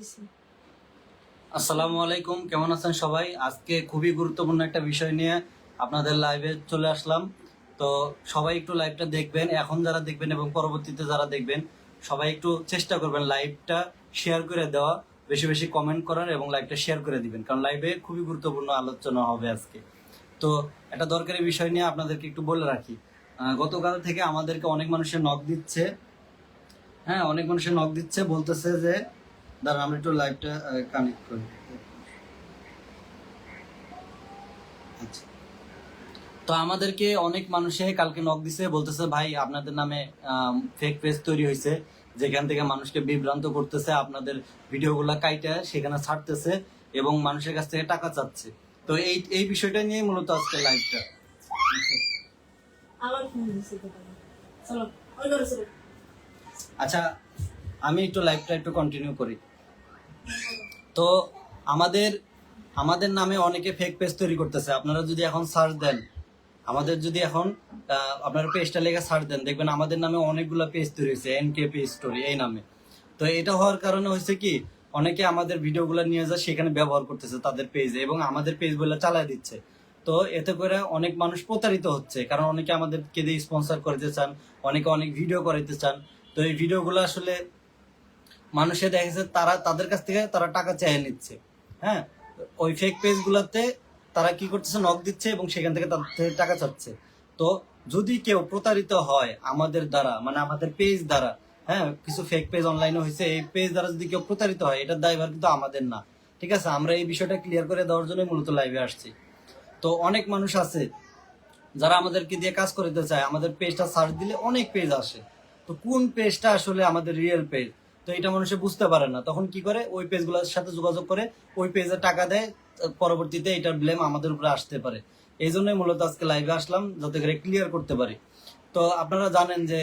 দিছি আসসালামু আলাইকুম, কেমন আছেন সবাই? আজকে খুবই গুরুত্বপূর্ণ একটা বিষয় নিয়ে আপনাদের লাইভে চলে আসলাম। তো সবাই একটু লাইভটা দেখবেন, এখন যারা দেখবেন এবং পরবর্তীতে যারা দেখবেন, সবাই একটু চেষ্টা করবেন লাইভটা শেয়ার করে দেওয়া, বেশি বেশি কমেন্ট করার এবং লাইভটা শেয়ার করে দিবেন, কারণ লাইভে খুবই গুরুত্বপূর্ণ আলোচনা হবে আজকে। তো একটা দরকারি বিষয় নিয়ে আপনাদেরকে একটু বলে রাখি। গতকাল থেকে আমাদেরকে অনেক মানুষের নক দিচ্ছে। হ্যাঁ অনেক মানুষের নক দিচ্ছে, বলতেছে যে দাঁড়ান একটু লাইভটা কানেক্ট করি। আচ্ছা। তো আমাদেরকে অনেক মানুষে কালকে নক দিছে বলতেছে ভাই আপনাদের নামে ফেক পেজ তৈরি হয়েছে যেখান থেকে মানুষকে বিভ্রান্ত করতেছে আপনাদের ভিডিওগুলো কাইটা সেখানে ছাড়তেছে এবং মানুষের কাছ থেকে টাকা চাচ্ছে। তো এই এই বিষয়টা নিয়ে মূলত আজকে লাইভটা আচ্ছা আমি একটু লাইভটা একটু কন্টিনিউ করি। তো আমাদের আমাদের নামে অনেকে ফেক পেজ তৈরি করতেছে। আপনারা যদি এখন সার্চ দেন, আমাদের যদি এখন আপনারা পেজটা লেগে সার্চ দেন, দেখবেন আমাদের নামে অনেকগুলো পেজ তৈরি হয়েছে এন কে স্টোরি এই নামে। তো এটা হওয়ার কারণে হয়েছে কি, অনেকে আমাদের ভিডিওগুলো নিয়ে যায়, সেখানে ব্যবহার করতেছে তাদের পেজে এবং আমাদের পেজগুলো চালায় দিচ্ছে। তো এতে করে অনেক মানুষ প্রতারিত হচ্ছে, কারণ অনেকে আমাদেরকে দিয়ে স্পন্সর করতে চান, অনেকে অনেক ভিডিও করাইতে চান। তো এই ভিডিওগুলো আসলে মানুষে দেখেছে তারা তাদের কাছ থেকে তারা টাকা চেয়ে নিচ্ছে। হ্যাঁ? ওই ফেক পেজ গুলাতে তারা কি করতেছে? নক দিচ্ছে এবং সেখান থেকে তাদের থেকে টাকা চাচ্ছে। তো যদি কেউ প্রতারিত হয় আমাদের দ্বারা মানে আমাদের পেজ দ্বারা হ্যাঁ কিছু ফেক পেজ অনলাইনে হয়েছে, এই পেজ দ্বারা যদি কেউ প্রতারিত হয়, এটার দায়ভার কিন্তু আমাদের না। ঠিক আছে? আমরা এই বিষয়টা ক্লিয়ার করে দেওয়ার জন্য মূলত লাইভে আসছি। তো অনেক মানুষ আছে যারা আমাদেরকে দিয়ে কাজ করতে চায়, আমাদের পেজটা সার্চ দিলে অনেক পেজ আসে। তো কোন পেজটা আসলে আমাদের রিয়েল পেজ তো এটা মানুষে বুঝতে পারে না। তখন কি করে? ওই পেজগুলোর সাথে যোগাযোগ করে ওই পেজে টাকা দেয় পরবর্তীতে এটার ব্লেম আমাদের উপরে আসতে পারে। এই জন্যই মূলত আজকে লাইভে আসলাম, যাতে করে ক্লিয়ার করতে পারি। তো আপনারা জানেন যে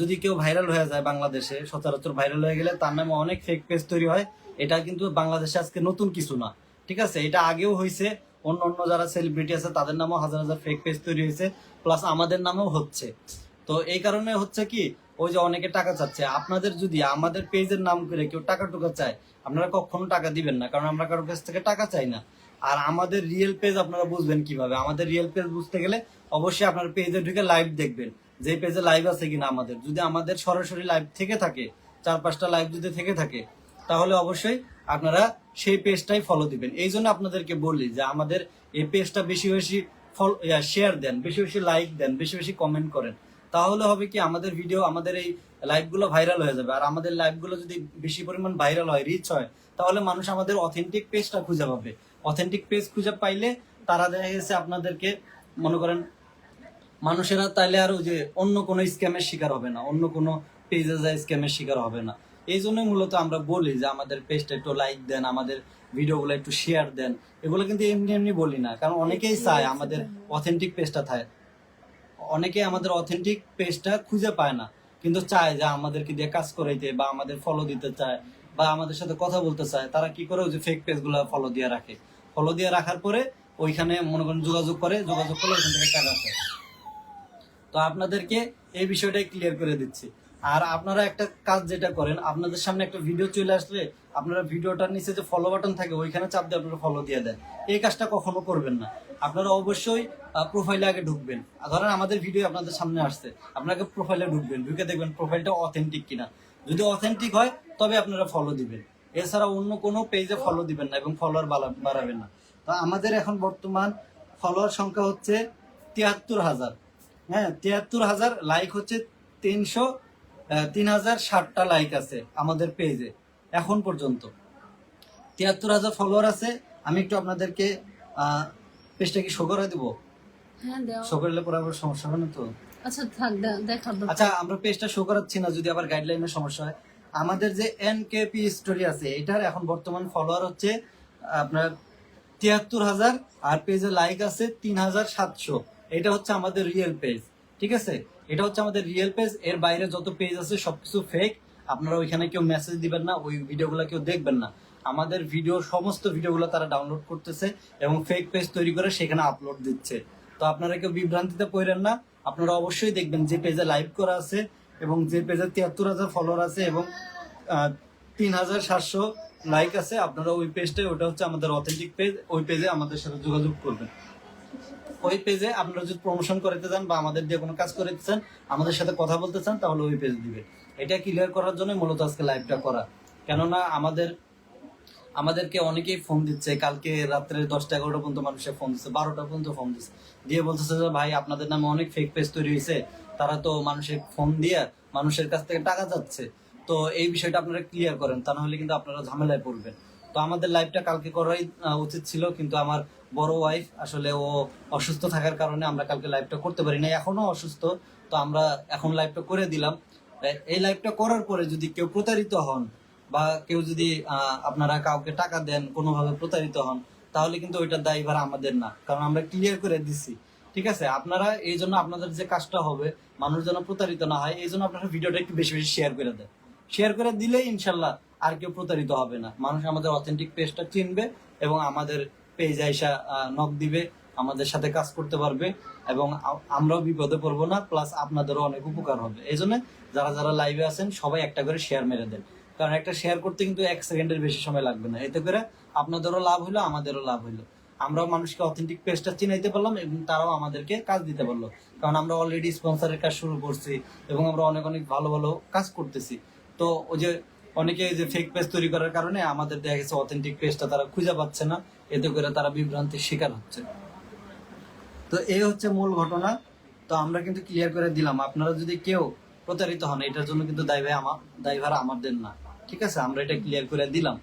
যদি কেউ ভাইরাল হয়ে যায় বাংলাদেশে, সচরাচর ভাইরাল হয়ে গেলে তার নামে অনেক ফেক পেজ তৈরি হয়। এটা কিন্তু বাংলাদেশে আজকে নতুন কিছু না, ঠিক আছে? এটা আগেও হয়েছে অন্য অন্য যারা সেলিব্রিটি আছে, তাদের নামেও হাজার হাজার ফেক পেজ তৈরি হয়েছে প্লাস আমাদের নামেও হচ্ছে। তো এই কারণে হচ্ছে কি ওই যে অনেকে টাকা চাচ্ছে। আপনাদের যদি আমাদের পেজের নাম করে কেউ টাকা টুকা চায়, আপনারা কখনো টাকা দিবেন না, কারণ আমরা কারোর কাছ থেকে টাকা চাই না। আর আমাদের রিয়েল পেজ আপনারা বুঝবেন কীভাবে? আমাদের রিয়েল পেজ বুঝতে গেলে অবশ্যই আপনার পেজে ঢুকে লাইভ দেখবেন, যে পেজে লাইভ আছে কিনা আমাদের। যদি আমাদের সরাসরি লাইভ থেকে থাকে, চার পাঁচটা লাইভ যদি থেকে থাকে, তাহলে অবশ্যই আপনারা সেই পেজটাই ফলো দিবেন। এই জন্য আপনাদেরকে বলি যে আমাদের এই পেজটা বেশি বেশি ফলো শেয়ার দেন, বেশি বেশি লাইক দেন, বেশি বেশি কমেন্ট করেন। তাহলে হবে কি আমাদের ভিডিও আমাদের এই লাইভগুলো ভাইরাল হয়ে যাবে। আর আমাদের লাইভগুলো যদি বেশি পরিমাণ ভাইরাল হয় রিচ হয়, তাহলে মানুষ আমাদের অথেন্টিক পেজটা খুঁজে পাবে। অথেন্টিক পেজ খুঁজে পাইলে তারা দেখা গেছে আপনাদেরকে, মনে করেন, মানুষেরা তাইলে আর যে অন্য কোনো স্ক্যামের শিকার হবে না, অন্য কোনো পেজে যায় স্ক্যামের শিকার হবে না। এই জন্যই মূলত আমরা বলি যে আমাদের পেজটা একটু লাইক দেন, আমাদের ভিডিওগুলো একটু শেয়ার দেন। এগুলো কিন্তু এমনি এমনি বলি না, কারণ অনেকেই চায় আমাদের অথেন্টিক পেজটা থাকে অনেকে আমাদের অথেন্টিক পেজটা খুঁজে পায় না, কিন্তু চায় যে আমাদেরকে দিয়ে কাজ করাইতে বা আমাদের ফলো দিতে চায় বা আমাদের সাথে কথা বলতে চায়, তারা কি করে ওই যে ফেক পেজ পেজগুলো ফলো দিয়ে রাখে? ফলো দিয়ে রাখার পরে ওইখানে মনে করেন যোগাযোগ করে, যোগাযোগ করলে ওইখান থেকে টাকা তো আপনাদেরকে এই বিষয়টাই ক্লিয়ার করে দিচ্ছি। আর আপনারা একটা কাজ যেটা করেন, আপনাদের সামনে একটা ভিডিও চলে আসলে আপনারা ভিডিওটার নিচে যে ফলো বাটন থাকে, ওইখানে চাপ দিয়ে আপনারা ফলো দিয়ে দেন। এই কাজটা কখনো করবেন না। আপনারা অবশ্যই প্রোফাইলে আগে ঢুকবেন। ধরেন আমাদের ভিডিও আপনাদের সামনে আসছে আপনাকে প্রোফাইলে ঢুকবেন, ঢুকে দেখবেন প্রোফাইলটা অথেন্টিক কিনা। যদি অথেন্টিক হয়, তবে আপনারা ফলো দিবেন। এছাড়া অন্য কোনো পেজে ফলো দিবেন না এবং ফলোয়ার বাড়াবেন না। তো আমাদের এখন বর্তমান ফলোয়ার সংখ্যা হচ্ছে তিয়াত্তর হাজার। হ্যাঁ তিয়াত্তর হাজার লাইক হচ্ছে তিনশো তিন হাজার ষাটটা লাইক আছে আমাদের পেজে এখন পর্যন্ত। তিয়াত্তর হাজার ফলোয়ার আছে আমি একটু আপনাদেরকে পেজটা কি শো করে দিব? শো করলে পরে আবার সমস্যা হবে না তো? আচ্ছা থাক দেখাবো আচ্ছা আমরা পেজটা শো করাচ্ছি না যদি আবার গাইডলাইনের সমস্যা হয়। আমাদের যে এনকেপি স্টোরি আছে এটার এখন বর্তমান ফলোয়ার হচ্ছে আপনার তিয়াত্তর হাজার আর পেজে লাইক আছে তিন হাজার সাতশো। এটা হচ্ছে আমাদের রিয়েল পেজ ঠিক আছে? এটা হচ্ছে আমাদের রিয়েল পেজ এর বাইরে যত পেজ আছে সবকিছু ফেক আপনারা ওইখানে কেউ মেসেজ দিবেন না, ওই ভিডিওগুলো কেউ দেখবেন না। আমাদের ভিডিও সমস্ত ভিডিওগুলো তারা ডাউনলোড করতেছে এবং ফেক পেজ তৈরি করে সেখানে আপলোড দিচ্ছে। তো আপনারা কেউ বিভ্রান্তিতে পড়েন না, আপনারা অবশ্যই দেখবেন যে পেজে লাইভ করা আছে এবং যে পেজে তিয়াত্তর হাজার ফলোয়ার আছে এবং তিন হাজার সাতশো লাইক আছে, আপনারা ওই পেজটা ওটা হচ্ছে আমাদের অথেন্টিক পেজ ওই পেজে আমাদের সাথে যোগাযোগ করবেন। ওই পেজে আপনারা যদি প্রমোশন করতে চান বা আমাদের দিয়ে কোনো কাজ করতে চান, আমাদের সাথে কথা বলতে চান, তাহলে ওই পেজ দিবে। এটা ক্লিয়ার করার জন্য মূলত আজকে লাইভটা করা। কেননা আমাদের, আমাদেরকে অনেকেই ফোন দিচ্ছে, কালকে রাত্রে দশটা এগারোটা পর্যন্ত মানুষের ফোন দিচ্ছে, বারোটা পর্যন্ত ফোন দিচ্ছে। দিয়ে বলতেছে যে, ভাই, আপনাদের নামে অনেক ফেক পেজ তৈরি হয়েছে। তারা তো মানুষের ফোন দিয়ে মানুষের কাছ থেকে টাকা যাচ্ছে। তো এই বিষয়টা আপনারা ক্লিয়ার করেন, তা নাহলে কিন্তু আপনারা ঝামেলায় পড়বেন। তো আমাদের লাইভটা কালকে করাই উচিত ছিল, কিন্তু আমার বড় ওয়াইফ আসলে ও অসুস্থ থাকার কারণে আমরা কালকে লাইভটা করতে পারি না এখনও অসুস্থ। তো আমরা এখন লাইভটা করে দিলাম। এই লাইভটা করার পরে যদি কেউ প্রতারিত হন বা কেউ যদি আপনারা কাউকে টাকা দেন, কোনোভাবে প্রতারিত হন, তাহলে কিন্তু ওইটার দায়ভার আমাদের না। কারণ আমরা ক্লিয়ার করে দিচ্ছি ঠিক আছে? আপনারা এই জন্য আপনাদের যে কাজটা হবে, মানুষ যেন প্রতারিত না হয়, এই জন্য আপনারা ভিডিওটা একটু বেশি বেশি শেয়ার করে দেন। শেয়ার করে দিলেই ইনশাল্লাহ আর কেউ প্রতারিত হবে না। মানুষ আমাদের অথেন্টিক পেজটা চিনবে এবং আমাদের পেজ আইসা নক দিবে, আমাদের সাথে কাজ করতে পারবে এবং আমরাও বিপদে পড়ব না প্লাস আপনাদেরও অনেক উপকার হবে। এই জন্য যারা যারা লাইভে আছেন, সবাই একটা করে শেয়ার মেরে দেন। কারণ একটা শেয়ার করতে কিন্তু এক সেকেন্ডের বেশি সময় লাগবে না। এতে করে আপনাদেরও লাভ হইল, আমাদেরও লাভ হইল। আমরাও মানুষকে অথেন্টিক পেজটা চিনাইতে পারলাম এবং তারাও আমাদেরকে কাজ দিতে পারল। কারণ আমরা অলরেডি স্পন্সরের কাজ শুরু করছি এবং আমরা অনেক অনেক ভালো ভালো কাজ করতেছি। তো ওই যে অনেকে যে ফেক পেজ তৈরি করার কারণে আমাদের দেখা গেছে অথেন্টিক পেজটা তারা খুঁজে পাচ্ছে না। এতে করে তারা বিভ্রান্তির শিকার হচ্ছে। তো এই হচ্ছে মূল ঘটনা। তো আমরা কিন্তু ক্লিয়ার করে দিলাম, আপনারা যদি কেউ প্রতারিত হন, এটার জন্য কিন্তু দায়ভার আমার দায়ভার আমাদের না। ঠিক আছে? আমরা এটা ক্লিয়ার করে দিলাম।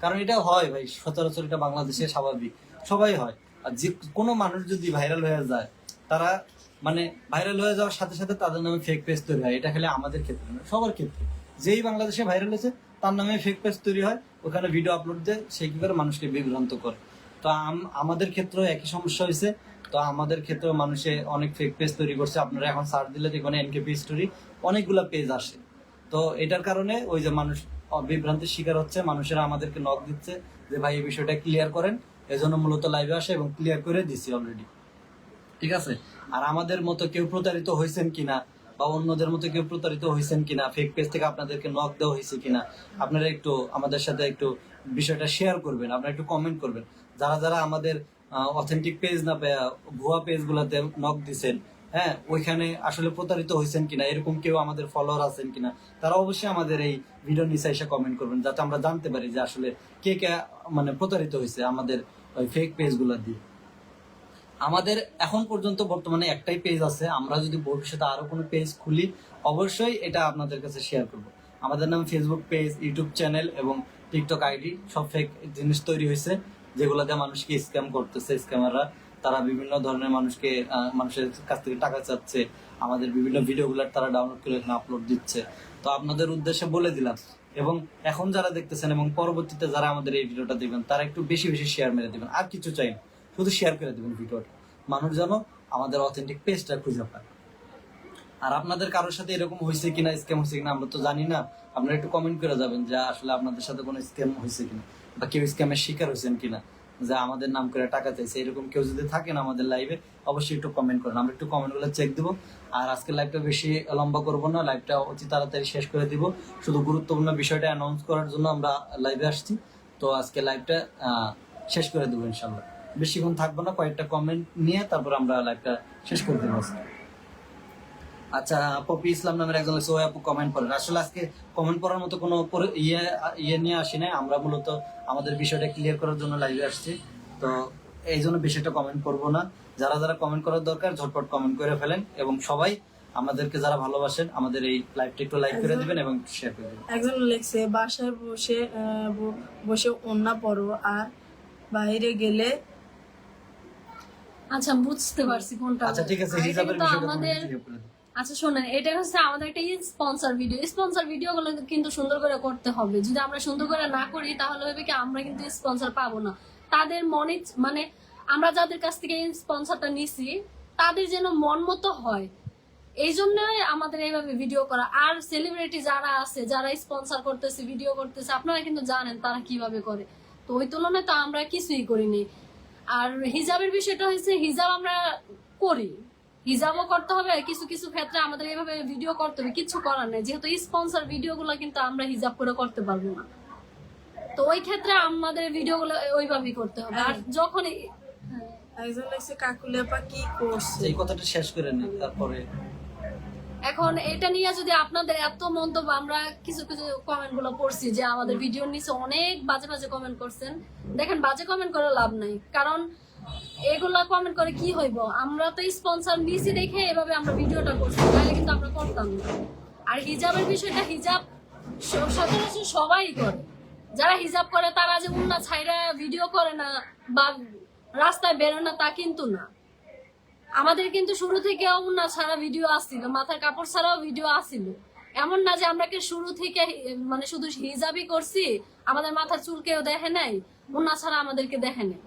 কারণ এটা হয় ভাই, সচরাচর এটা বাংলাদেশে স্বাভাবিক। সবাই হয়। আর যে কোনো মানুষ যদি ভাইরাল হয়ে যায়, তারা মানে ভাইরাল হয়ে যাওয়ার সাথে সাথে তাদের নামে ফেক পেজ তৈরি হয়। এটা খালি আমাদের ক্ষেত্রে না, সবার ক্ষেত্রে। যেই বাংলাদেশে ভাইরাল হয়েছে, তার নামে ফেক পেজ তৈরি হয়। ওখানে ভিডিও আপলোড দেয়, সে কি করে মানুষকে বিভ্রান্ত করে? তো আমাদের ক্ষেত্রে একই সমস্যা হয়েছে। তো আমাদের ক্ষেত্রে মানুষে অনেক ফেক পেজ তৈরি করছে। আপনারা এখন সার্চ দিলে দেখবেন এনকেপি স্টোরি অনেকগুলা পেজ আসে। তো এটার কারণে ওই যে মানুষ বিভ্রান্তির শিকার হচ্ছে, মানুষেরা আমাদেরকে নক দিচ্ছে যে, ভাই, এই বিষয়টা ক্লিয়ার করেন। এজন্য মূলত লাইভে আসে এবং ক্লিয়ার করে দিছি অলরেডি ঠিক আছে? আর আমাদের মতো কেউ প্রতারিত হয়েছেন কিনা বা অন্যদের মতো কেউ প্রতারিত হয়েছেন কিনা ফেক পেজ থেকে আপনাদেরকে নক দেওয়া হয়েছে কিনা, আপনারা একটু আমাদের সাথে একটু বিষয়টা শেয়ার করবেন, আপনারা একটু কমেন্ট করবেন। যারা যারা আমাদের অথেন্টিক পেজ না ভুয়া পেজ গুলাতে নক দিছেন হ্যাঁ ওইখানে আসলে প্রতারিত হয়েছেন কিনা, এরকম কেউ আমাদের ফলোয়ার আছেন কিনা, তারা অবশ্যই আমাদের এই ভিডিও নিচে এসে কমেন্ট করবেন, যাতে আমরা জানতে পারি যে আসলে কে কে মানে প্রতারিত হয়েছে আমাদের ওই ফেক পেজগুলা দিয়ে। আমাদের এখন পর্যন্ত বর্তমানে একটাই পেজ আছে, আমরা যদি ভবিষ্যতে আরও কোনো পেজ খুলি, অবশ্যই এটা আপনাদের কাছে শেয়ার করব। আমাদের নাম ফেসবুক পেজ ইউটিউব চ্যানেল এবং টিকটক আইডি সব ফেক জিনিস তৈরি হয়েছে যেগুলোতে মানুষকে স্ক্যাম করতেছে স্ক্যামাররা তারা বিভিন্ন ধরনের মানুষকে মানুষের কাছ থেকে টাকা চাচ্ছে। আমাদের বিভিন্ন ভিডিওগুলো তারা ডাউনলোড করে এখানে আপলোড দিচ্ছে। তো আপনাদের উদ্দেশ্যে বলে দিলাম। এবং এখন যারা দেখতেছেন এবং পরবর্তীতে যারা আমাদের এই ভিডিওটা দেখবেন, তারা একটু বেশি বেশি শেয়ার মেরে দিবেন। আর কিছু চাই না, শুধু শেয়ার করে দিবেন ভিডিওটা। মানুষ যেন আমাদের অথেন্টিক পেজটা খুঁজে পায়। আর আপনাদের কারোর সাথে এরকম হয়েছে কিনা স্ক্যাম হয়েছে কিনা, আমরা তো জানি না। আপনারা একটু কমেন্ট করে যাবেন যে আসলে আপনাদের সাথে কোনো স্ক্যাম হয়েছে কিনা। বা কেউ স্ক্যামের শিকার হয়েছেন কিনা, যে আমাদের নাম করে টাকা চাইছে, এরকম কেউ যদি থাকেন আমাদের লাইভে অবশ্যই একটু কমেন্ট করেন। আমরা একটু কমেন্টগুলো চেক দিব। আর আজকে লাইভটা বেশি লম্বা করব না লাইভটা অতি তাড়াতাড়ি শেষ করে দিব। শুধু গুরুত্বপূর্ণ বিষয়টা অ্যানাউন্স করার জন্য আমরা লাইভে আসছি। তো আজকে লাইভটা শেষ করে দেবো ইনশাল্লাহ বেশিক্ষণ থাকব না, কয়েকটা কমেন্ট নিয়ে তারপর আমরা লাইভটা শেষ করে দেবো আজকে। আচ্ছা পপি ইসলাম নামের একজন আপু কমেন্ট করেন। আসলে আজকে কমেন্ট করার মতো কোনো ইয়ে ইয়ে নিয়ে আসি নাই। আমরা মূলত আমাদের বিষয়টা ক্লিয়ার করার জন্য লাইভে আসছি। তো এই জন্য বিষয়টা কমেন্ট করব না। যারা যারা কমেন্ট করার দরকার ঝটপট কমেন্ট করে ফেলেন এবং সবাই আমাদেরকে যারা ভালোবাসেন আমাদের এই লাইভটা একটু লাইক করে দিবেন এবং শেয়ার করে দিবেন। একজন লেখছে বাসায় বসে বসে অন্যা পড়ো আর বাইরে গেলে আচ্ছা বুঝতে পারছি কোনটা আচ্ছা ঠিক আছে কিন্তু বিষয়টা আমাদের। আচ্ছা শোনেন, এটা হচ্ছে আমাদের একটা স্পন্সর ভিডিও স্পন্সর ভিডিও গুলো কিন্তু সুন্দর করে করতে হবে। যদি আমরা সুন্দর করে না করি, তাহলে হবে কি আমরা কিন্তু স্পন্সর পাবো না। তাদের মনে মানে আমরা যাদের কাছ থেকে স্পন্সরটা নিছি, তাদের যেন মন মতো হয়। এই জন্যই আমাদের এইভাবে ভিডিও করা। আর সেলিব্রিটি যারা আছে, যারা স্পন্সর করতেছে ভিডিও করতেছে, আপনারা কিন্তু জানেন তারা কীভাবে করে। তো ওই তুলনায় তো আমরা কিছুই করিনি। আর হিজাবের বিষয়টা হয়েছে, হিজাব আমরা করি। হিজাবও করতে হবে কিছু কিছু ক্ষেত্রে আমাদের এইভাবে ভিডিও করতে হবে কিছু করার নেই। যেহেতু স্পন্সর ভিডিও গুলো কিন্তু আমরা হিজাব করে করতে পারব না। তো ওই ক্ষেত্রে আমাদের ভিডিওগুলো ওইভাবেই করতে হবে। আর যখন হ্যাঁ। একজন লাগছে কাকুলিয়াপা কি করছে? এই কথাটা শেষ করে নিই তারপরে। এখন এটা নিয়ে যদি আপনাদের এত মন্তব্য আমরা কিছু কিছু কমেন্টগুলো পড়ছি যে আমাদের ভিডিওর নিচে অনেক বাজে বাজে কমেন্ট করছেন। দেখেন বাজে কমেন্ট করে লাভ নাই। কারণ এগুলা কমেন্ট করে কি হইব? আমরা তো স্পন্সর নিছি দেখে এভাবে আমরা ভিডিওটা করছি, তাহলে কিন্তু আমরা করতাম না। আর হিজাবের বিষয়টা হিজাব সচরাচর সবাই করে। যারা হিজাব করে তারা যে উন্না ছাইরা ভিডিও করে না বা রাস্তায় বেরোয় না, তা কিন্তু না। আমাদের কিন্তু শুরু থেকে না ছাড়া ভিডিও আসছিল মাথার কাপড় ছাড়াও ভিডিও আসছিল। এমন না যে আমরা কি শুরু থেকে মানে শুধু হিজাবই করছি, আমাদের মাথার চুল কেউ দেখে নাই, উন্না ছাড়া আমাদেরকে দেখে নাই।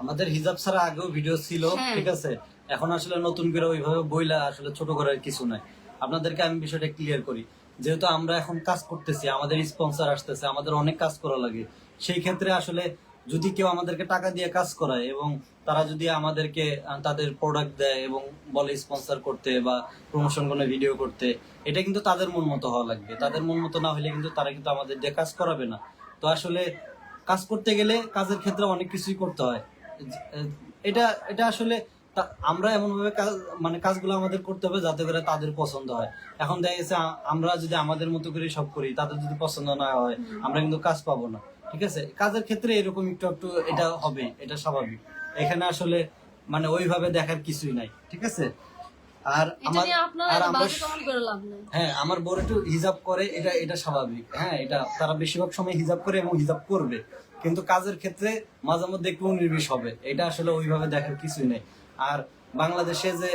আমাদের হিজাব ছাড়া আগেও ভিডিও ছিল হ্যাঁ। ঠিক আছে? এখন আসলে নতুন করে ওইভাবে বইলা আসলে ছোট করার কিছু নাই। আপনাদেরকে আমি বিষয়টা ক্লিয়ার করি। যেহেতু আমরা এখন কাজ করতেছি আমাদের স্পন্সর আসতেছে আমাদের অনেক কাজ করা লাগে। সেই ক্ষেত্রে আসলে যদি কেউ আমাদেরকে টাকা দিয়ে কাজ করায় এবং তারা যদি আমাদেরকে তাদের প্রোডাক্ট দেয় এবং বলে স্পন্সর করতে বা প্রমোশন কোনো ভিডিও করতে এটা কিন্তু তাদের মন মতো হওয়া লাগবে। তাদের মন মতো না হলে কিন্তু তারা কিন্তু আমাদের দিয়ে কাজ করাবে না। তো আসলে কাজ করতে গেলে কাজের ক্ষেত্রে অনেক কিছুই করতে হয়। এটা এটা আসলে আমরা এমন ভাবে কাজ মানে কাজগুলো আমাদের করতে হবে যাতে করে তাদের পছন্দ হয়। এখন দেখা গেছে আমরা যদি আমাদের মতো করে সব করি তাদের যদি পছন্দ না হয় আমরা কিন্তু কাজ পাবো না। ঠিক আছে? কাজের ক্ষেত্রে এরকম একটু একটু এটা হবে এটা স্বাভাবিক। এখানে আসলে মানে ওইভাবে দেখার কিছুই নাই। ঠিক আছে? আর আমার আর আমরা হ্যাঁ আমার বড় একটু হিজাব করে এটা এটা স্বাভাবিক। হ্যাঁ এটা তারা বেশিরভাগ সময় হিজাব করে এবং হিজাব করবে। কিন্তু কাজের ক্ষেত্রে মাঝে মধ্যে একটু নির্বিষ হবে। এটা আসলে ওইভাবে দেখার কিছুই নেই। আর বাংলাদেশে যে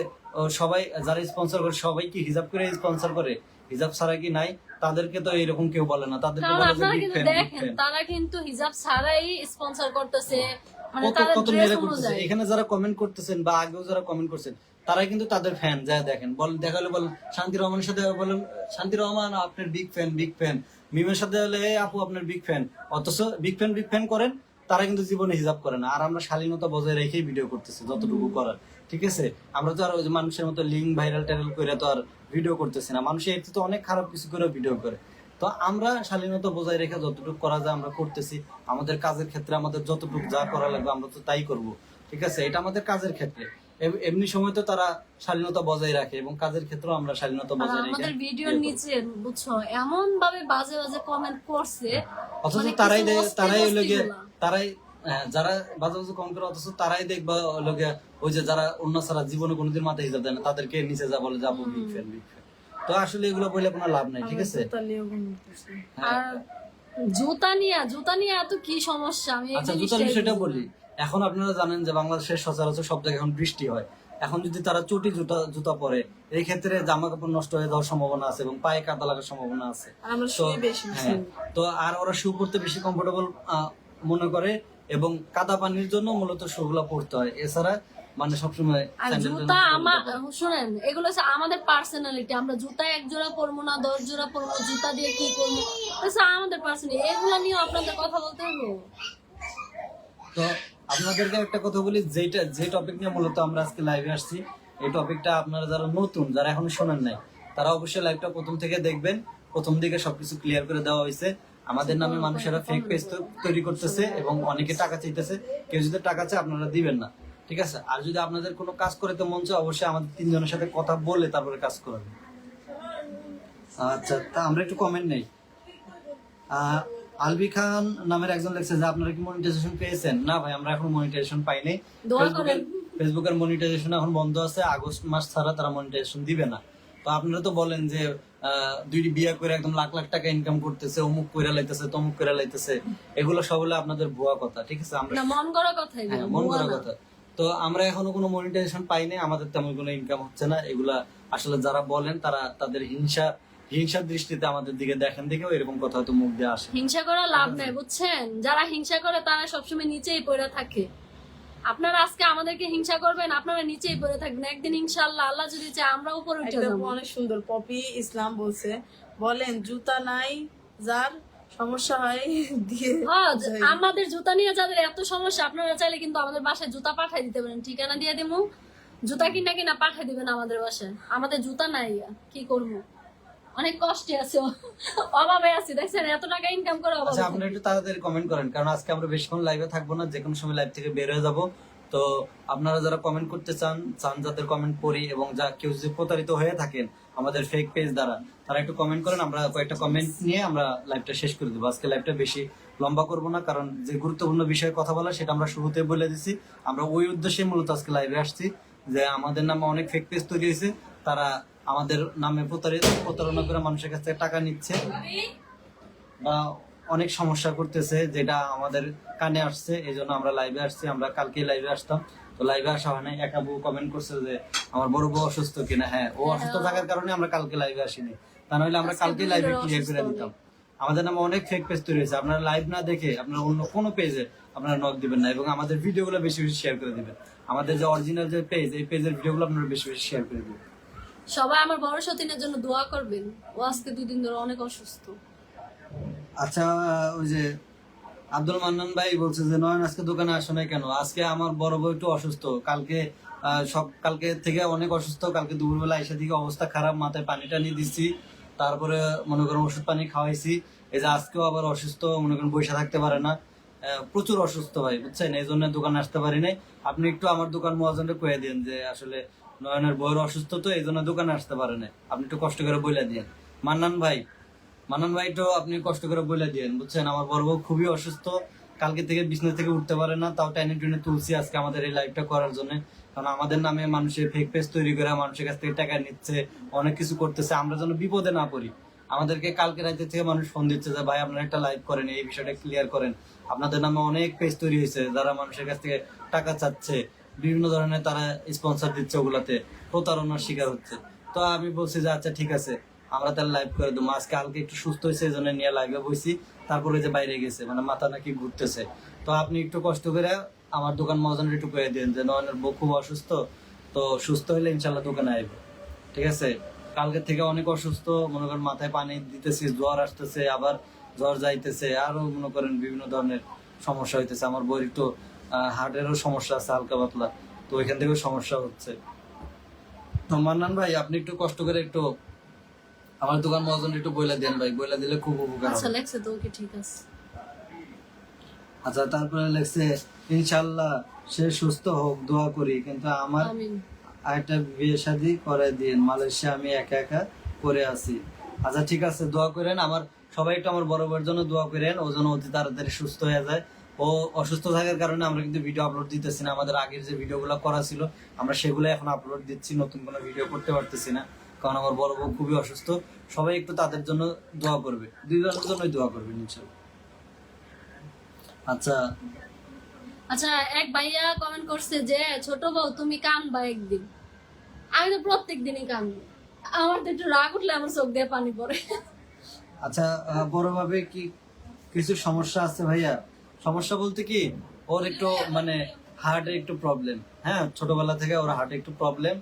সবাই যারা স্পন্সর করে সবাই কি হিজাব করে স্পন্সর করে? হিজাব ছাড়া কি নাই? তাদেরকে তো এরকম কেউ বলে না। তাদেরকে বলে যে দেখেন তারা কিন্তু হিজাব ছাড়াই স্পন্সর করতেছে। মানে তাদের ড্রেস অনুযায়ী। এখানে যারা কমেন্ট করতেছেন বা আগেও যারা কমেন্ট করছেন তারাই কিন্তু তাদের ফ্যান যা দেখেন। বল দেখালে বলেন শান্তি রহমানের সাথে বলেন শান্তি রহমান আপনার বিগ ফ্যান বিগ ফ্যান মিমের সাথে হলে আপু, আপনার বিগ ফ্যান অথচ বিগ ফ্যান বিগ ফ্যান করেন, তারা কিন্তু জীবনে হিসাব করে না। আর আমরা শালীনতা বজায় রেখেই ভিডিও করতেছি, যতটুকু করার। ঠিক আছে? আমরা তো আর ওই মানুষের মতো লিঙ্ক ভাইরাল টাইরাল করে তো আর ভিডিও করতেছি না। মানুষ এর তো অনেক খারাপ কিছু করে ভিডিও করে। তো আমরা শালীনতা বজায় রেখে যতটুকু করা যায় আমরা করতেছি। আমাদের কাজের ক্ষেত্রে আমাদের যতটুকু যা করা লাগবে আমরা তো তাই করব। ঠিক আছে? এটা আমাদের কাজের ক্ষেত্রে। এমনি সময় তো তারা শালীনতা বজায় রাখে এবং কাজের ক্ষেত্রেও আমরা শালীনতা বজায় রেখে আমাদের ভিডিওর ইয়ে নিচে বুঝছ এমন ভাবে বাজে বাজে কমেন্ট করছে অথচ মানে তারাই তারাই গুলা। তারাই হ্যাঁ, যারা বাজে বাজে কম করে অথচ তারাই দেখবা লোকে ওই যে যারা অন্য ছাড়া জীবনে কোনোদিন মাথায় হিসাব দেয় না তাদেরকে নিচে যা বলে যাব বিগ ফ্যান বিগ তো আসলে এগুলো বলে কোনো লাভ নাই ঠিক আছে? হ্যাঁ। আর জুতা নিয়ে জুতা নিয়ে এত কি সমস্যা? আমি আচ্ছা জুতার বিষয়টা বলি। এখন আপনারা জানেন যে বাংলাদেশের সচরাচর সব জায়গায় এখন বৃষ্টি হয়। এখন যদি তারা চটি জুতা জুতা পরে এই ক্ষেত্রে জামা কাপড় নষ্ট হয়ে যাওয়ার সম্ভাবনা আছে এবং পায়ে কাদা লাগার সম্ভাবনা আছে। তো হ্যাঁ তো আর ওরা শু পরতে বেশি কমফোর্টেবল মনে করে এবং কাদা পানির জন্য মূলত শুগুলা পড়তে হয়। এছাড়া মানে সবসময় জুতা আমার পরতে শুনেন এগুলো হচ্ছে আমাদের পার্সোনালিটি আমরা জুতা এক জোড়া পরবো না দশ জোড়া পরবো জুতা দিয়ে কি করব? আমাদের পার্সোনালিটি এগুলো নিয়ে আপনাদের কথা বলতে হবে। তো আপনাদেরকে একটা কথা বলি যেটা যে টপিক নিয়ে মূলত আমরা আজকে লাইভে আসছি, এই টপিকটা আপনারা যারা নতুন, যারা এখনও শোনেন নাই, তারা অবশ্যই লাইভটা প্রথম থেকে দেখবেন। প্রথম দিকে সবকিছু ক্লিয়ার করে দেওয়া হয়েছে। আমাদের নামে মানুষেরা ফেক পেজ তৈরি করতেছে এবং অনেকে টাকা চাইতেছে। কেউ যদি টাকা চায়, আপনারা দিবেন না। ঠিক আছে? আর যদি আপনাদের কোনো কাজ করতে মন চায়, অবশ্যই আমাদের তিনজনের সাথে কথা বলে তারপরে কাজ করবেন। আচ্ছা তা আমরা একটু কমেন্ট নেই। আলবি খান নামের একজন লেখছে যে আপনারা কি মনিটাইজেশন পেয়েছেন? না ভাই আমরা এখন মনিটাইজেশন পাই নাই ফেসবুকের মনিটাইজেশন এখন বন্ধ আছে আগস্ট মাস ছাড়া তারা মনিটাইজেশন দিবে না। তো আপনারা তো বলেন যে দুইটি বিয়ে করে একদম লাখ লাখ টাকা ইনকাম করতেছে অমুক কইরা লাইতেছে তমুক কইরা লাইতেছে এগুলো সব হলো আপনাদের ভুয়া কথা ঠিক আছে? আমরা মন করা কথাই হ্যাঁ মন না। কথা। তো আমরা এখনও কোনো মনিটাইজেশন পাই নাই আমাদের তেমন কোনো ইনকাম হচ্ছে না এগুলা আসলে যারা বলেন তারা তাদের হিংসা হিংসার দৃষ্টিতে আমাদের দিকে দেখেন দেখেও এরকম কথা হয়তো মুখ দিয়ে আসে হিংসা করা লাভ নাই বুঝছেন? যারা হিংসা করে তারা সবসময় নিচেই পড়ে থাকে। আপনারা আজকে আমাদেরকে হিংসা করবেন আপনারা নিচেই পড়ে থাকবেন। একদিন ইনশাআল্লাহ আল্লাহ যদি চায় আমরা উপরে উঠে যাব। অনেক সুন্দর পপি ইসলাম বলছে বলেন জুতা নাই যার সমস্যা হয় দিয়ে হ্যাঁ, আমাদের জুতা নিয়ে যাদের এত সমস্যা আপনারা চাইলে কিন্তু আমাদের বাসায় জুতা পাঠাই দিতে পারেন। ঠিকানা দিয়ে দিমু। জুতা কিনা কিনা পাঠাই দিবেন আমাদের বাসায়। আমাদের জুতা নাই কি করব? অনেক কষ্টে আছে। অভাবে আছে দেখছেন এত টাকা ইনকাম করে অভাবে আচ্ছা আপনি একটু তাড়াতাড়ি কমেন্ট করেন কারণ আজকে আমরা বেশিক্ষণ লাইভে থাকব না যে কোনো সময় লাইভ থেকে বের হয়ে যাব। তো আপনারা যারা কমেন্ট করতে চান চান যাদের কমেন্ট এবং যা কেউ যদি প্রতারিত হয়ে থাকেন আমাদের ফেক পেজ দ্বারা তারা একটু কমেন্ট করেন আমরা কয়েকটা কমেন্ট নিয়ে আমরা লাইভটা শেষ করে দেবো। আজকে লাইভটা বেশি লম্বা করব না কারণ যে গুরুত্বপূর্ণ বিষয়ে কথা বলা সেটা আমরা শুরুতে বলে দিছি। আমরা ওই উদ্দেশ্যে মূলত আজকে লাইভে আসছি যে আমাদের নামে অনেক ফেক পেজ তৈরি হয়েছে তারা আমাদের নামে প্রতারিত প্রতারণা করে মানুষের কাছ থেকে টাকা নিচ্ছে বা অনেক সমস্যা করতেছে যেটা আমাদের কানে আসছে এই জন্য আমরা লাইভে আসছি আমরা কালকে লাইভে আসতাম। তো লাইভে আসা হয় নাই এক আপু কমেন্ট করছে যে আমার বড় বউ অসুস্থ কিনা। হ্যাঁ ও অসুস্থ থাকার কারণে আমরা কালকে লাইভে আসিনি। তা নাহলে আমরা কালকে লাইভে ক্লিয়ার করে দিতাম। আমাদের নামে অনেক ফেক পেজ তৈরি হয়েছে। আপনারা লাইভ না দেখে আপনারা অন্য কোনো পেজে আপনারা নক দিবেন না এবং আমাদের ভিডিওগুলো বেশি বেশি শেয়ার করে দিবেন। আমাদের যে অরিজিনাল যে পেজ এই পেজের ভিডিওগুলো আপনারা বেশি বেশি শেয়ার করে দিবেন। সবাই আমার বড় সতীনের জন্য দোয়া করবেন। ও আজকে দুই দিন ধরে অনেক অসুস্থ। আচ্ছা ওই যে আব্দুল মান্নান ভাই বলছে যে, নয়ন, আজকে দোকানে আসো না কেন? আজকে আমার বড় বউ একটু অসুস্থ। কালকে সব, কালকে থেকে অনেক অসুস্থ। কালকে দুপুরবেলা এসে দিকে অবস্থা খারাপ। মাথায় পানি টানি দিচ্ছি তারপরে মনে করেন ওষুধ পানি খাওয়াইছি। এই যে আজকেও আবার অসুস্থ, মনে করেন বসে থাকতে পারে না। প্রচুর অসুস্থ ভাই, বুঝছেন? এই জন্য দোকানে আসতে পারি নাই। আপনি একটু আমার দোকান মহাজনকে কয়ে দিন যে, আসলে নয়নের বউয়ের অসুস্থ তো এই জন্য দোকানে আসতে পারে না আপনি একটু কষ্ট করে বলে দিন মান্নান ভাই মানান ভাই তো আপনি কষ্ট করে বলে দিয়েন, বুঝছেন? আমার বড় বউ খুবই অসুস্থ, কালকে থেকে বিছনা থেকে উঠতে পারে না, তাও টাইনে টুনে তুলছি আজকে আমাদের এই লাইভটা করার জন্য। কারণ আমাদের নামে মানুষের ফেক পেজ তৈরি করে মানুষের কাছ থেকে টাকা নিচ্ছে, অনেক কিছু করতেছে, আমরা যেন বিপদে না পড়ি। আমাদেরকে কালকে রাতে থেকে মানুষ ফোন দিচ্ছে যে, ভাই, আপনারা একটা লাইভ করেন, এই বিষয়টা ক্লিয়ার করেন। আপনাদের নামে অনেক পেজ তৈরি হয়েছে, যারা মানুষের কাছ থেকে টাকা চাচ্ছে। বিভিন্ন ধরনের তারা স্পন্সর দিচ্ছে ওগুলাতে, প্রতারণার শিকার হচ্ছে। তো আমি বলছি যে আচ্ছা ঠিক আছে, আমরা তাহলে লাইভ করে দেবো। আজকে কালকে একটু সুস্থ হয়েছে, এই জন্য নিয়ে লাইভে বসি তারপরে যে বাইরে গেছে মানে মাথা নাকি ঘুরতেছে। তো আপনি একটু কষ্ট করে আমার দোকান মহাজনের একটু করে দিন যে, নয়নের বউ খুব অসুস্থ, তো সুস্থ হলে ইনশাল্লাহ দোকানে আসবে ঠিক আছে? কালকে থেকে অনেক অসুস্থ, মনে করেন মাথায় পানি দিতেছি, জ্বর আসতেছে, আবার জ্বর যাইতেছে আরও মনে করেন বিভিন্ন ধরনের সমস্যা হইতেছে। আমার বইয়ের একটু হার্টেরও সমস্যা আছে হালকা পাতলা। তো ওইখান থেকেও সমস্যা হচ্ছে। তো মান্নান ভাই আপনি একটু কষ্ট করে একটু আমার দোকান মহাজন একটু বইলা দেন ভাই। বইলা দিলে খুব উপকার আচ্ছা লেখছে তো ওকে ঠিক আছে। আচ্ছা তারপরে লেখছে ইনশাল্লাহ সে সুস্থ হোক দোয়া করি। কিন্তু আমার আরেকটা বিয়ে শাদি করে দিন মালয়েশিয়া আমি একা একা করে আছি। আচ্ছা ঠিক আছে দোয়া করেন। আমার সবাই একটু আমার বড় বড়ের জন্য দোয়া করেন। ও যেন অতি তাড়াতাড়ি সুস্থ হয়ে যায়। ও অসুস্থ থাকার কারণে আমরা কিন্তু ভিডিও আপলোড দিতেছি না। আমাদের আগের যে ভিডিওগুলো করা ছিল আমরা সেগুলো এখন আপলোড দিচ্ছি নতুন কোনো ভিডিও করতে পারতেছি না। কারণ আমার বড় বউ খুবই অসুস্থ। সবাই একটু তাদের জন্য দোয়া করবে। দুইজনের জন্যই দোয়া করবে নিশ্চয় আচ্ছা। আচ্ছা এক ভাইয়া কমেন্ট করছে যে ছোট বউ তুমি কানবা একদিন? আমি তো প্রত্যেক দিনই কানবো। আমার তো একটু রাগ উঠলে আমার চোখ দিয়ে পানি পড়ে। আচ্ছা আহ, বড়ভাবে কি কিছু সমস্যা আছে ভাইয়া? সমস্যা বলতে কি ওর একটু মানে হার্টের একটু প্রবলেম হ্যাঁ ছোটবেলা থেকে ওর হার্টে একটু প্রবলেম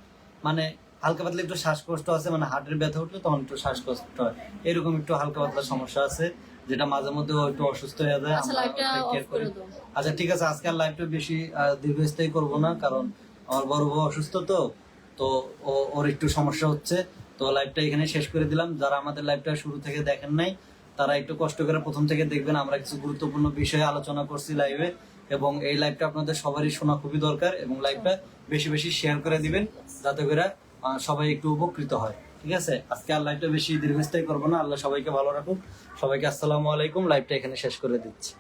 মানে হালকা পাতলা একটু শ্বাসকষ্ট আছে মানে হার্টের ব্যথা উঠলে তখন একটু শ্বাসকষ্ট হয়। এরকম একটু হালকা পাতলা সমস্যা আছে যেটা মাঝে মধ্যে একটু অসুস্থ হয়ে যায়। আচ্ছা আচ্ছা ঠিক আছে আজকাল আর লাইভটা বেশি দীর্ঘস্থায়ী করব না কারণ আমার বড় বউ অসুস্থ তো তো ওর একটু সমস্যা হচ্ছে। তো লাইভটা এখানে শেষ করে দিলাম। যারা আমাদের লাইভটা শুরু থেকে দেখেন নাই তারা একটু কষ্ট করে প্রথম থেকে দেখবেন আমরা কিছু গুরুত্বপূর্ণ বিষয়ে আলোচনা করছি লাইভে এবং এই লাইভটা আপনাদের সবারই শোনা খুবই দরকার এবং লাইভটা বেশি বেশি শেয়ার করে দিবেন যাতে করে সবাই একটু উপকৃত হয়। ঠিক আছে? আজকে আর লাইভটা বেশি দীর্ঘস্থায়ী করব না। আল্লাহ সবাইকে ভালো রাখুক। সবাইকে আসসালামু আলাইকুম। লাইভটা এখানে শেষ করে দিচ্ছি।